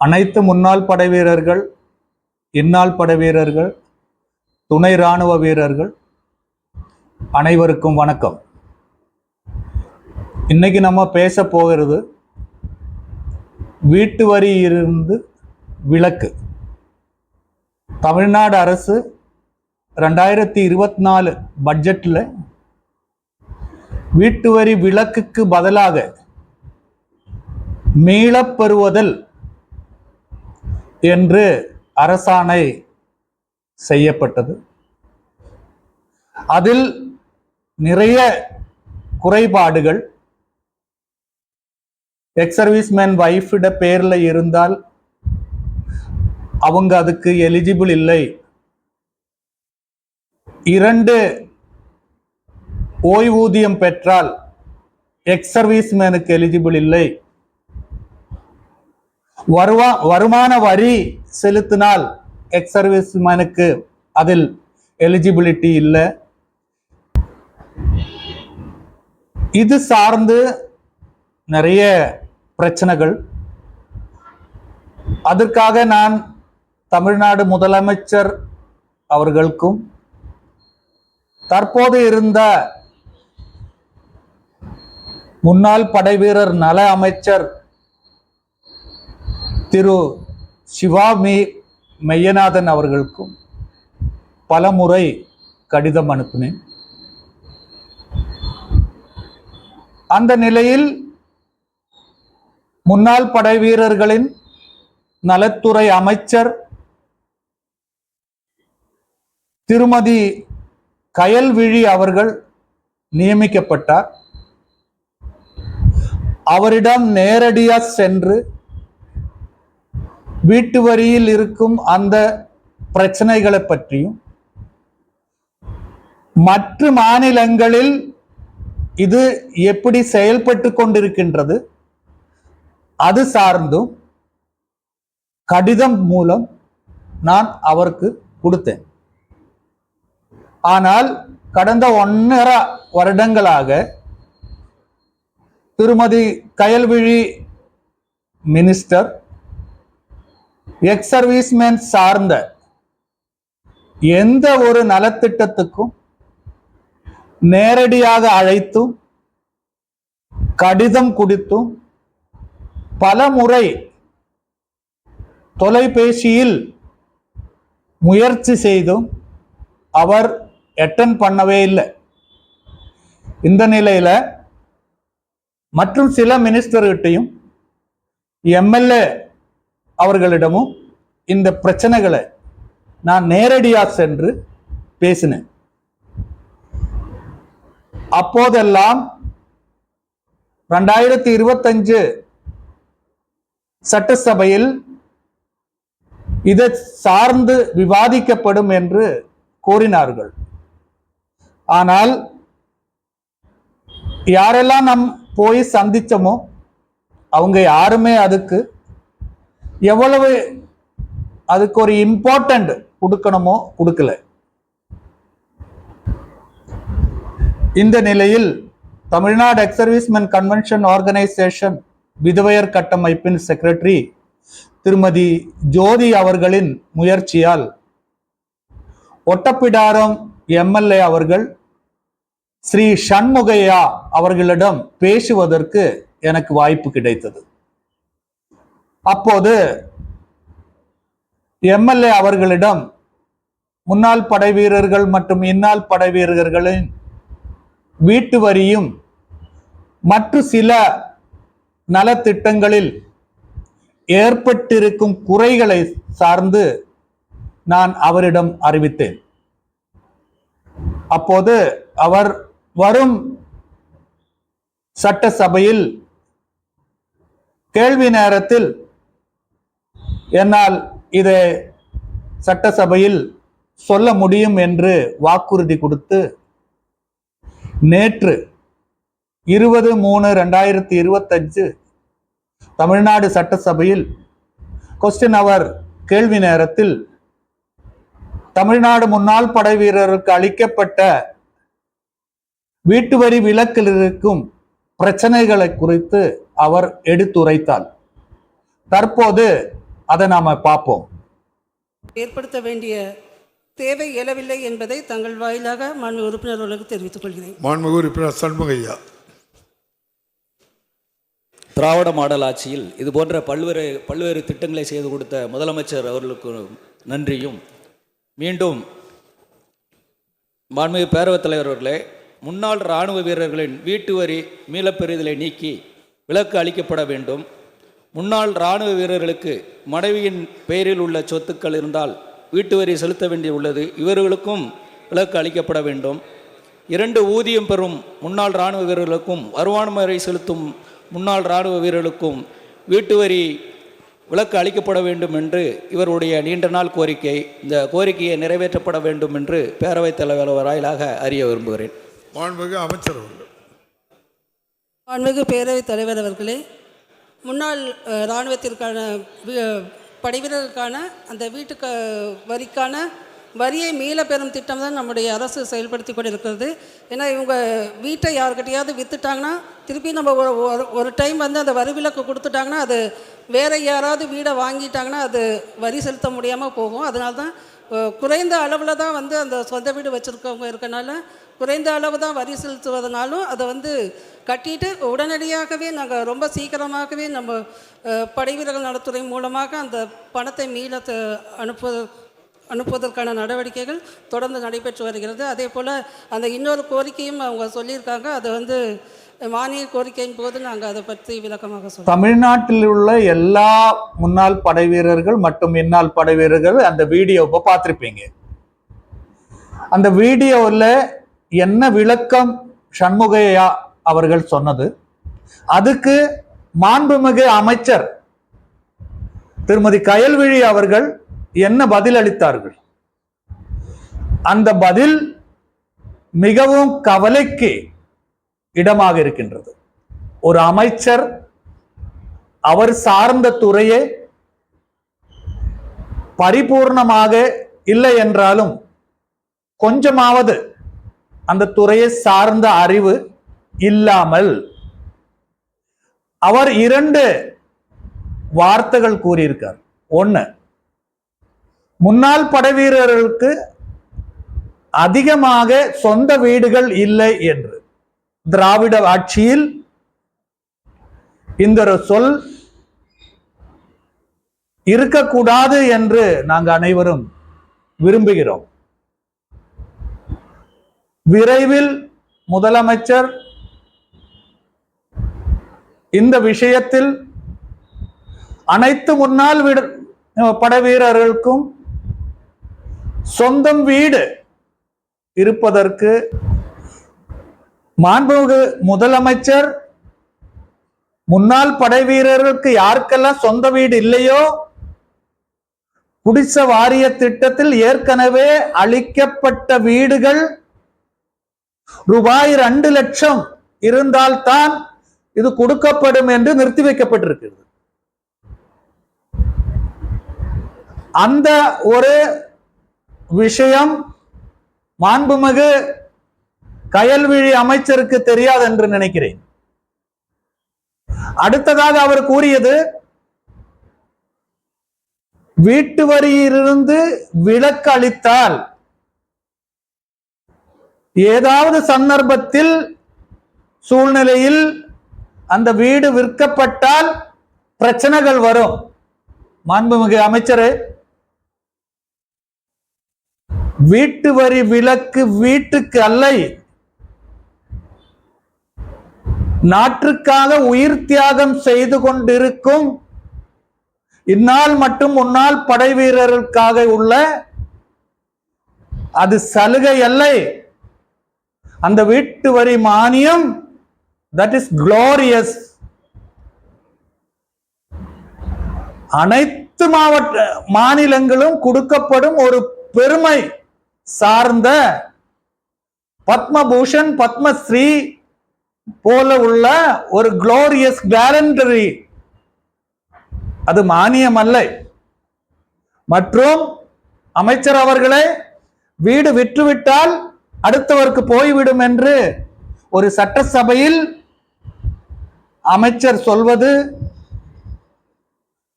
அனைத்து முன்னாள் படை வீரர்கள் இந்நாள் படை வீரர்கள் துணை ராணுவ வீரர்கள் அனைவருக்கும் வணக்கம். இன்னைக்கு நம்ம பேச போகிறது வீட்டு வரி இருந்து விலக்கு தமிழ்நாடு அரசு ரெண்டாயிரத்தி இருபத்தி நாலு பட்ஜெட்டில் வீட்டு வரி விலக்குக்கு பதிலாக மீளப்பெறுவதல் என்று அரசாணை செய்யப்பட்டது. அதில் நிறைய குறைபாடுகள். எக்ஸ் சர்வீஸ்மேன் வைஃபிட பேரில் இருந்தால் அவங்க அதுக்கு எலிஜிபிள் இல்லை. இரண்டு ஓய்வூதியம் பெற்றால் எக்ஸ் சர்வீஸ்மேனுக்கு எலிஜிபிள் இல்லை. வருவா வருமான வரி செலுத்தினால் எக்ஸ் சர்வீஸ்மேனுக்கு அதில் எலிஜிபிலிட்டி இல்லை. இது சார்ந்து நிறைய பிரச்சனைகள். அதற்காக நான் தமிழ்நாடு முதலமைச்சர் அவர்களுக்கும் தற்போது இருந்த முன்னாள் படைவீரர் நல அமைச்சர் திரு சிவாமி மெய்யநாதன் அவர்களுக்கும் பல முறை கடிதம் அனுப்பினேன். அந்த நிலையில் முன்னாள் படை வீரர்களின் நலத்துறை அமைச்சர் திருமதி கயல்விழி அவர்கள் நியமிக்கப்பட்டார். அவரிடம் நேரடியாக சென்று வீட்டு வரியில் இருக்கும் அந்த பிரச்சனைகளை பற்றியும் மற்ற மாநிலங்களில் இது எப்படி செயல்பட்டு கொண்டிருக்கின்றது அது சார்ந்தும் கடிதம் மூலம் நான் அவருக்கு கொடுத்தேன். ஆனால் கடந்த ஒன்னரை வருடங்களாக திருமதி கயல்விழி மினிஸ்டர் எக்ஸ் சர்வீஸ்மேன் சார்ந்த எந்த ஒரு நலத்திட்டத்துக்கும் நேரடியாக அழைத்தும் கடிதம் கொடுத்தும் பல முறை தொலைபேசியில் முயற்சி செய்தும் அவர் அட்டன் பண்ணவே இல்லை. இந்த நிலையில் மற்றும் சில மினிஸ்டர்கிட்டையும் எம்எல்ஏ அவர்களிடமும் இந்த பிரச்சனைகளை நான் நேரடியாக சென்று பேசினேன். அப்போதெல்லாம் ரெண்டாயிரத்தி இருபத்தஞ்சு சட்டசபையில் இதை சார்ந்து விவாதிக்கப்படும் என்று கூறினார்கள். ஆனால் யாரெல்லாம் நம் போய் சந்திச்சோமோ அவங்க யாருமே அதுக்கு எவ்வளவு அதுக்கு ஒரு இம்பார்ட்டன்ட் கொடுக்கணுமோ கொடுக்கல. இந்த நிலையில் Tamil Nadu ex servicemen convention organisation விதவையர் கட்டமைப்பின் செக்ரட்டரி திருமதி ஜோதி அவர்களின் முயற்சியால் ஒட்டப்பிடாரம் எம்எல்ஏ அவர்கள் ஸ்ரீ சண்முகையா அவர்களிடம் பேசுவதற்கு எனக்கு வாய்ப்பு கிடைத்தது. அப்போது எம்எல்ஏ அவர்களிடம் முன்னாள் படை வீரர்கள் மற்றும் இந்நாள் படை வீரர்களின் வீட்டு வரியும் மற்ற சில நலத்திட்டங்களில் ஏற்பட்டிருக்கும் குறைகளை சார்ந்து நான் அவரிடம் அறிவித்தேன். அப்போது அவர் வரும் சட்டசபையில் கேள்வி நேரத்தில் என்னால் இதை சட்டசபையில் சொல்ல முடியும் என்று வாக்குறுதி கொடுத்து நேற்று இருபது மூணு ரெண்டாயிரத்தி இருபத்தஞ்சு தமிழ்நாடு சட்டசபையில் கொஸ்டின் அவர் கேள்வி நேரத்தில் தமிழ்நாடு முன்னாள் படை வீரருக்கு அளிக்கப்பட்ட வீட்டு வரி விலக்கில் இருக்கும் பிரச்சனைகளை குறித்து அவர் எடுத்துரைத்தார். தற்போது அதை நாம பார்ப்போம். ஏற்படுத்த வேண்டிய தேவை எழவில்லை என்பதை தங்கள் வாயிலாக மாண்பு உறுப்பினர்களுக்கு தெரிவித்துக் கொள்கிறேன். மாண்புமிகு உறுப்பினர் சண்முகையா திராவிட மாடல் ஆட்சியில் இது போன்ற பல்வேறு பல்வேறு திட்டங்களை செய்து கொடுத்த முதலமைச்சர் அவர்களுக்கு நன்றியும். மீண்டும் மாண்புமிகு பேரவைத் தலைவர் அவர்களே முன்னாள் இராணுவ வீரர்களின் வீட்டு வரி மீளப்பெறுதலை நீக்கி விலக்கு அளிக்கப்பட வேண்டும். முன்னாள் இராணுவ வீரர்களுக்கு மனைவியின் பெயரில் உள்ள சொத்துக்கள் இருந்தால் வீட்டு வரி செலுத்த வேண்டி உள்ளது. இவர்களுக்கும் விலக்கு அளிக்கப்பட வேண்டும். இரண்டு ஊதியம் பெறும் முன்னாள் இராணுவ வீரர்களுக்கும் வருமான வரி செலுத்தும் முன்னாள் இராணுவ வீரர்களுக்கும் வீட்டு வரி விலக்கு அளிக்கப்பட வேண்டும் என்று இவருடைய நீண்ட நாள் கோரிக்கை. இந்த கோரிக்கையை நிறைவேற்றப்பட வேண்டும் என்று பேரவைத் தலைவர் வாயிலாக அறிய விரும்புகிறேன். மாண்புமிகு அமைச்சர் அவர்கள். மாண்புமிகு பேரவைத் தலைவர் அவர்களே முன்னாள் இராணுவத்திற்கான படைவீரர்களுக்கான அந்த வீட்டுக்கு வரிக்கான வரியை மீள பெறும் திட்டம் தான் நம்முடைய அரசு செயல்படுத்தி கொண்டு இருக்கிறது ஏன்னா இவங்க வீட்டை யாருக்கிட்டையாவது விற்றுட்டாங்கன்னா திருப்பி நம்ம ஒரு- ஒரு டைம் வந்து அந்த வரி விலக்கு கொடுத்துட்டாங்கன்னா அது வேற யாராவது வீடை வாங்கிட்டாங்கன்னா அது வரி செலுத்த முடியாமல் போகும். அதனால தான் குறைந்த அளவில் தான் வந்து அந்த சொந்த வீடு வச்சுருக்கவங்க இருக்கனால குறைந்த அளவு தான் வரி செலுத்துவதனாலும் அதை வந்து கட்டிட்டு உடனடியாகவே நாங்கள் ரொம்ப சீக்கிரமாகவே நம்ம படைவீரர்கள் நலத்துறை மூலமாக அந்த பணத்தை மீள அனுப்புவது அனுப்புவதற்கான நடவடிக்கைகள் தொடர்ந்து நடைபெற்று வருகிறது. அதே போல் அந்த இன்னொரு கோரிக்கையும் அவங்க சொல்லியிருக்காங்க. அதை வந்து மானிய கோரிக்கையின் போது நாங்கள் அதை பற்றி விளக்கமாக சொல்கிறோம் தமிழ்நாட்டில் உள்ள எல்லா முன்னாள் படை வீரர்கள் மற்றும் இந்நாள் படை வீரர்கள் அந்த வீடியோவை பார்த்துருப்பீங்க. அந்த வீடியோவில் என்ன விளக்கம் சண்முகையா அவர்கள் சொன்னது? அதுக்கு மாண்புமிகு அமைச்சர் திருமதி கயல்விழி அவர்கள் என்ன பதில் அளித்தார்கள்? அந்த பதில் மிகவும் கவலைக்கு இடமாக இருக்கின்றது. ஒரு அமைச்சர் அவர் சார்ந்த துறையே பரிபூர்ணமாக இல்லை என்றாலும் கொஞ்சமாவது அந்த துறையை சார்ந்த அறிவு இல்லாமல் அவர் இரண்டு வார்த்தைகள் கூறியிருக்கார். ஒண்ணு முன்னாள் படைவீரர்களுக்கு அதிகமாக சொந்த வீடுகள் இல்லை என்று. திராவிட ஆட்சியில் இந்த ஒரு சொல் இருக்கக்கூடாது என்று நாங்கள் அனைவரும் விரும்புகிறோம். விரைவில் முதலமைச்சர் இந்த விஷயத்தில் அனைத்து முன்னாள் வீடு படை வீரர்களுக்கும் சொந்தம் வீடு இருப்பதற்கு மாண்புமிகு முதலமைச்சர் முன்னாள் படை வீரர்களுக்கு யாருக்கெல்லாம் சொந்த வீடு இல்லையோ குடிச வாரிய திட்டத்தில் ஏற்கனவே அளிக்கப்பட்ட வீடுகள் ரூபாய் ரெண்டு லட்சம் இருந்தால்தான் இது கொடுக்கப்படும் என்று நிறுத்தி வைக்கப்பட்டிருக்கிறது. அந்த ஒரு விஷயம் மாண்புமிகு கயல்விழி அமைச்சருக்கு தெரியாது என்று நினைக்கிறேன். அடுத்ததாக அவர் கூறியது வீட்டு வரியிலிருந்து விலக்கு அளித்தால் ஏதாவது சந்தர்ப்பத்தில் சூழ்நிலையில் அந்த வீடு விற்கப்பட்டால் பிரச்சனைகள் வரும். மாண்புமிகு அமைச்சர் வீட்டு வரி விலக்கு வீட்டுக்கு அல்ல. நாட்டுக்காக உயிர் தியாகம் செய்து கொண்டிருக்கும் இந்நாள் மற்றும் முன்னாள் படை வீரர்களுக்காக உள்ள அது சலுகை அல்ல. அந்த வீட்டு வரி மானியம் தட் இஸ் குளோரியஸ் அனைத்து மாவட்ட மாநிலங்களும் கொடுக்கப்படும் ஒரு பெருமை சார்ந்த பத்மபூஷன் பத்மஸ்ரீ போல உள்ள ஒரு குளோரியஸ் கேலண்டரி அது மானியம் அல்ல. மற்றும் அமைச்சர் அவர்களே வீடு விற்றுவிட்டால் அடுத்தவருக்கு போய்விடும் என்று ஒரு சட்டசபையில் அமைச்சர் சொல்வது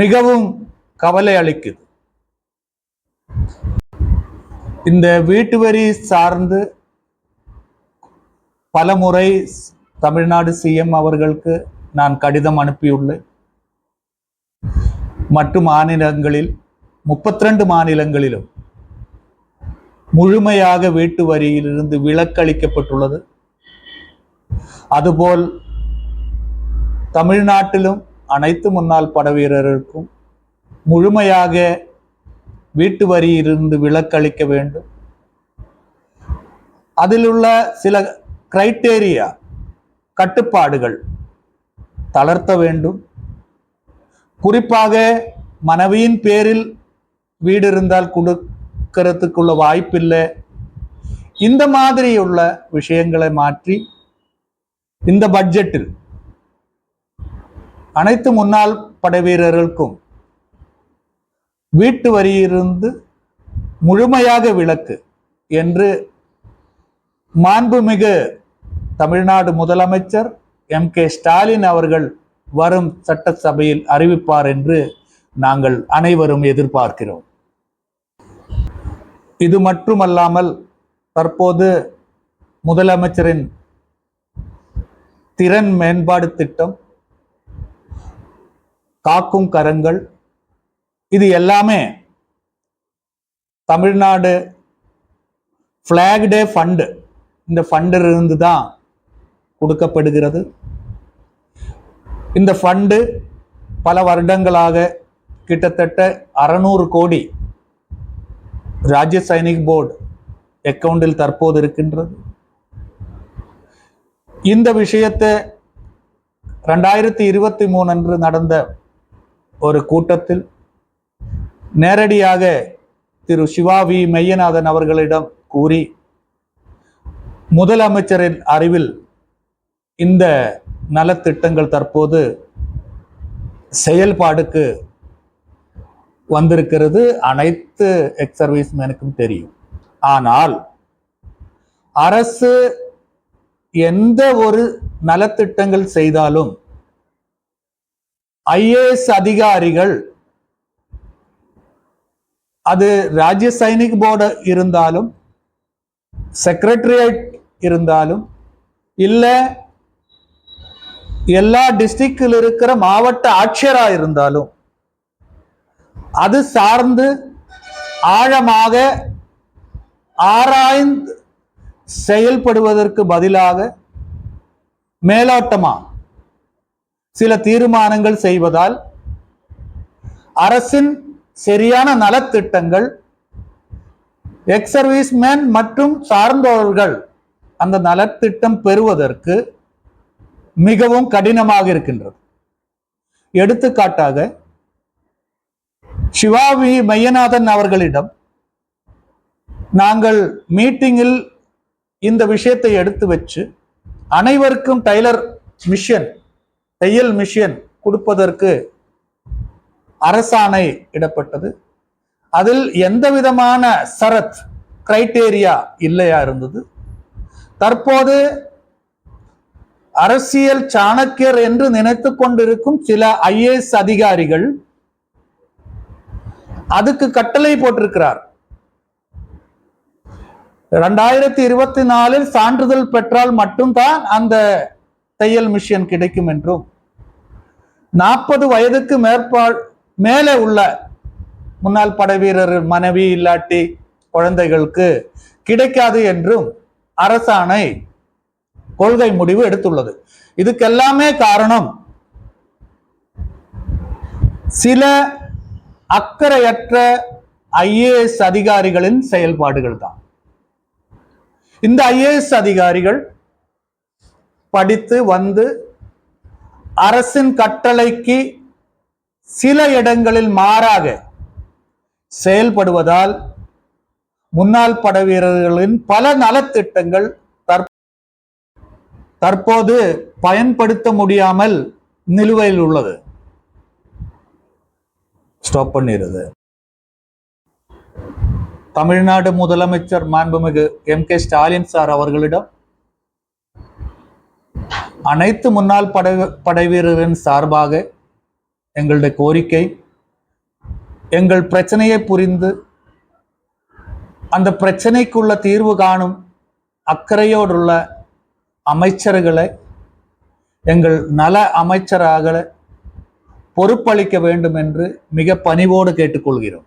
மிகவும் கவலை அளிக்குது. இந்த வீட்டு வரி சார்ந்து பல முறை தமிழ்நாடு சிஎம் அவர்களுக்கு நான் கடிதம் அனுப்பியுள்ளேன். மற்ற மாநிலங்களில் முப்பத்தி ரெண்டு மாநிலங்களிலும் முழுமையாக வீட்டு வரியிலிருந்து விலக்களிக்கப்பட்டுள்ளது. அதுபோல் தமிழ்நாட்டிலும் அனைத்து முன்னாள் படவீரருக்கும் முழுமையாக வீட்டு வரியிலிருந்து விலக்களிக்க வேண்டும். அதில் உள்ள சில கிரைட்டேரியா கட்டுப்பாடுகள் தளர்த்த வேண்டும். குறிப்பாக மனைவியின் பேரில் வீடு இருந்தால் கொடு கருத்துக்குள்ள வாய்ப்பில்லை. இந்த மாதிரி உள்ள விஷயங்களை மாற்றி இந்த பட்ஜெட்டில் அனைத்து முன்னாள் படைவீரர்களுக்கும் வீட்டு வரியிலிருந்து முழுமையாக விலக்கு என்று மாண்புமிகு தமிழ்நாடு முதலமைச்சர் எம் கே ஸ்டாலின் அவர்கள் வரும் சட்டசபையில் அறிவிப்பார் என்று நாங்கள் அனைவரும் எதிர்பார்க்கிறோம். இது மட்டுமல்லாமல் தற்போது முதலமைச்சரின் திறன் மேம்பாடு திட்டம் காக்கும் கரங்கள் இது எல்லாமே தமிழ்நாடு ஃப்ளாக் டே ஃபண்டு இந்த ஃபண்டிலிருந்து தான் கொடுக்கப்படுகிறது. இந்த ஃபண்டு பல வருடங்களாக கிட்டத்தட்ட அறநூறு கோடி ராஜ்ய சைனிக் போர்டு அக்கவுண்டில் தற்போது இருக்கின்றது. இந்த விஷயத்தை ரெண்டாயிரத்தி இருபத்தி மூணு அன்று நடந்த ஒரு கூட்டத்தில் நேரடியாக திரு சிவா வி மெய்யநாதன் அவர்களிடம் கூறி முதலமைச்சரின் அறிவில் இந்த நலத்திட்டங்கள் தற்போது செயல்பாடுக்கு வந்திருக்கிறது அனைத்து எக்ஸ் சர்வீஸ்மேனுக்கும் தெரியும். ஆனால் அரசு எந்த ஒரு நலத்திட்டங்கள் செய்தாலும் ஐஏஎஸ் அதிகாரிகள் அது ராஜ்ய சைனிக் போர்டு இருந்தாலும் செக்ரட்டரியேட் இருந்தாலும் இல்லை எல்லா டிஸ்ட்ரிக்டில் இருக்கிற மாவட்ட ஆட்சியராக இருந்தாலும் அது சார்ந்து ஆழமாக ஆராய்ந்து செயல்படுவதற்கு பதிலாக மேலோட்டமா சில தீர்மானங்கள் செய்வதால் அரசின் சரியான நலத்திட்டங்கள் எக்ஸ் சர்வீஸ்மேன் மற்றும் சார்ந்தவர்கள் அந்த நலத்திட்டம் பெறுவதற்கு மிகவும் கடினமாக இருக்கின்றது. எடுத்துக்காட்டாக சிவாவி மையநாதன் அவர்களிடம் நாங்கள் மீட்டிங்கில் இந்த விஷயத்தை எடுத்து வச்சு அனைவருக்கும் டைலர் மிஷன் தையல் மிஷன் கொடுப்பதற்கு அரசாணை இடப்பட்டது. அதில் எந்த விதமான சரத் கிரைட்டேரியா இல்லையா இருந்தது. தற்போது அரசியல் சாணக்கியர் என்று நினைத்து கொண்டிருக்கும் சில ஐஏஎஸ் அதிகாரிகள் அதுக்கு கட்டளை போட்டிருக்கிறார். ரெண்டாயிரத்தி இருபத்தி நாலில் சான்றிதழ் பெற்றால் மட்டும்தான் அந்த தையல் மிஷின் கிடைக்கும் என்றும் நாற்பது வயதுக்கு மேற்பா மேலே உள்ள முன்னாள் படை வீரர் மனைவி இல்லாட்டி குழந்தைகளுக்கு கிடைக்காது என்றும் அரசாணை கொள்கை முடிவு எடுத்துள்ளது. இதுக்கெல்லாமே காரணம் சில அக்கறையற்ற ஐஏஎஸ் அதிகாரிகளின் செயல்பாடுகள் தான் இந்த ஐஏஎஸ் அதிகாரிகள் படித்து வந்து அரசின் கட்டளைக்கு சில இடங்களில் மாறாக செயல்படுவதால் முன்னாள் படை வீரர்களின் பல நலத்திட்டங்கள் தற்போது பயன்படுத்த முடியாமல் நிலுவையில் உள்ளது. ஸ்டாப் பண்ணிடுது தமிழ்நாடு முதலமைச்சர் மாண்புமிகு எம் கே ஸ்டாலின் சார் அவர்களிடம் அனைத்து முன்னாள் படை படை வீரரின் சார்பாக எங்களுடைய கோரிக்கை எங்கள் பிரச்சனையை புரிந்து அந்த பிரச்சனைக்குள்ள தீர்வு காணும் அக்கறையோடுள்ள அமைச்சர்களை எங்கள் நல அமைச்சராக பொறுப்பளிக்க வேண்டும் என்று மிக பணிவோடு கேட்டுக்கொள்கிறோம்.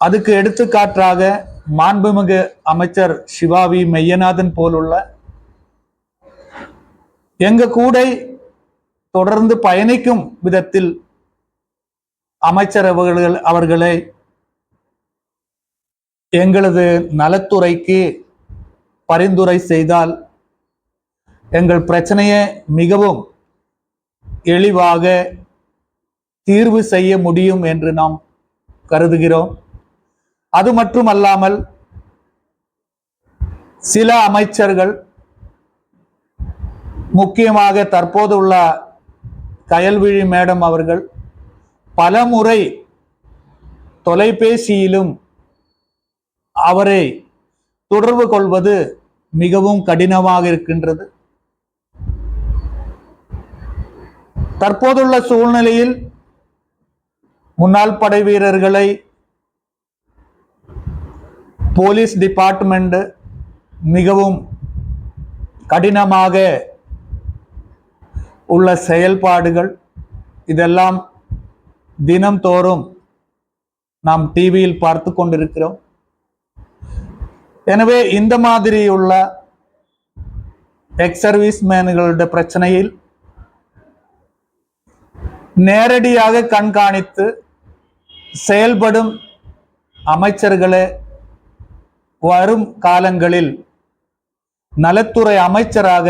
அதுக்கு எடுத்துக்காற்றாக மாண்புமிகு அமைச்சர் சிவாவி மெய்யநாதன் போலுள்ள எங்க கூட தொடர்ந்து பயணிக்கும் விதத்தில் அமைச்சர் அவர்கள் அவர்களை எங்களது நலத்துறைக்கு பரிந்துரை செய்தால் எங்கள் பிரச்சனையை மிகவும் எளிவாக தீர்வு செய்ய முடியும் என்று நாம் கருதுகிறோம். அது மட்டுமல்லாமல் சில அமைச்சர்கள் முக்கியமாக தற்போது உள்ள கயல்விழி மேடம் அவர்கள் பலமுறை தொலைபேசியிலும் அவரை தொடர்பு கொள்வது மிகவும் கடினமாக இருக்கின்றது. தற்போதுள்ள சூழ்நிலையில் முன்னாள் படை வீரர்களை போலீஸ் டிபார்ட்மெண்ட் மிகவும் கடினமாக உள்ள செயல்பாடுகள். இதெல்லாம் தினம்தோறும் நாம் டிவியில் பார்த்து கொண்டிருக்கிறோம். எனவே இந்த மாதிரியுள்ள எக்ஸ் சர்வீஸ் மேன்களுடைய பிரச்சனையில் நேரடியாக கண்காணித்து செயல்படும் அமைச்சர்களை வரும் காலங்களில் நலத்துறை அமைச்சராக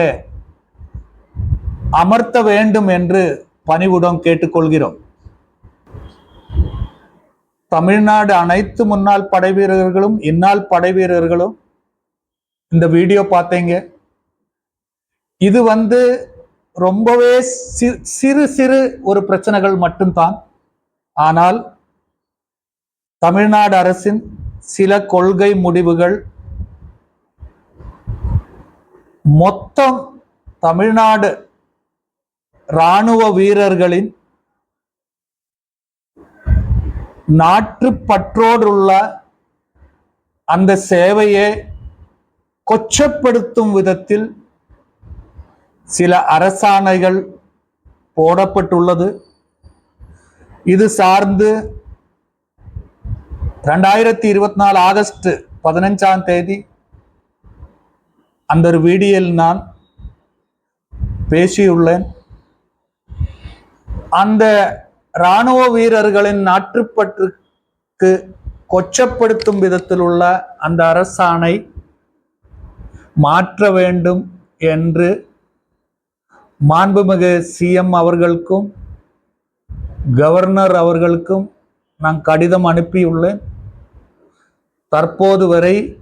அமர்த்த வேண்டும் என்று பணிவுடன் கேட்டுக்கொள்கிறோம். தமிழ்நாடு அனைத்து முன்னாள் படை வீரர்களும் இந்நாள் படை வீரர்களும் இந்த வீடியோ பார்த்தீங்க. இது வந்து ரொம்பவே சிறு சிறு ஒரு பிரச்சனைகள் மட்டும்தான். ஆனால் தமிழ்நாடு அரசின் சில கொள்கை முடிவுகள் மொத்தம் தமிழ்நாடு இராணுவ வீரர்களின் நாட்டுப்பற்றோடுள்ள அந்த சேவையை கொச்சப்படுத்தும் விதத்தில் சில அரசாணைகள் போடப்பட்டுள்ளது. இது சார்ந்து ரெண்டாயிரத்தி இருபத்தி நாலு ஆகஸ்ட் பதினஞ்சாம் தேதி அந்த ஒரு வீடியோவில் நான் பேசியுள்ளேன். அந்த இராணுவ வீரர்களின் நாற்றுப்பற்றுக்கு கொச்சப்படுத்தும் விதத்தில் உள்ள அந்த அரசாணை மாற்ற வேண்டும் என்று மாண்புமிகு சிஎம் அவர்களுக்கும் கவர்னர் அவர்களுக்கும் நான் கடிதம் அனுப்பியுள்ளேன். தற்போது வரை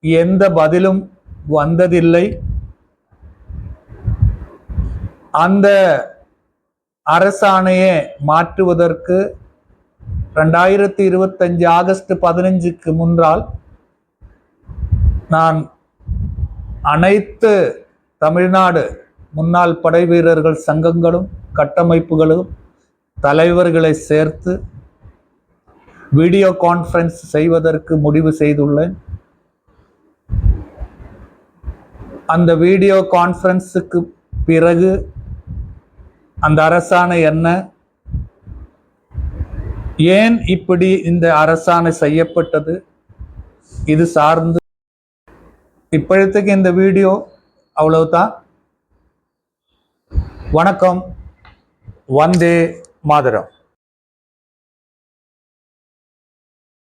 எந்த பதிலும் வந்ததில்லை. அந்த அரசாணையை மாற்றுவதற்கு ரெண்டாயிரத்தி இருபத்தஞ்சு ஆகஸ்ட் பதினஞ்சுக்கு முன்னால் நான் அனைத்து தமிழ்நாடு முன்னாள் படை வீரர்கள் சங்கங்களும் கட்டமைப்புகளும் தலைவர்களை சேர்த்து வீடியோ கான்ஃபரன்ஸ் செய்வதற்கு முடிவு செய்துள்ளேன். அந்த வீடியோ கான்ஃபரன்ஸுக்கு பிறகு அந்த அரசாணை என்ன? ஏன் இப்படி இந்த அரசாணை செய்யப்பட்டது? இது சார்ந்து இப்பொழுதுக்கு இந்த வீடியோ அவ்வளவுதான். வணக்கம். வந்தே மாதரம்.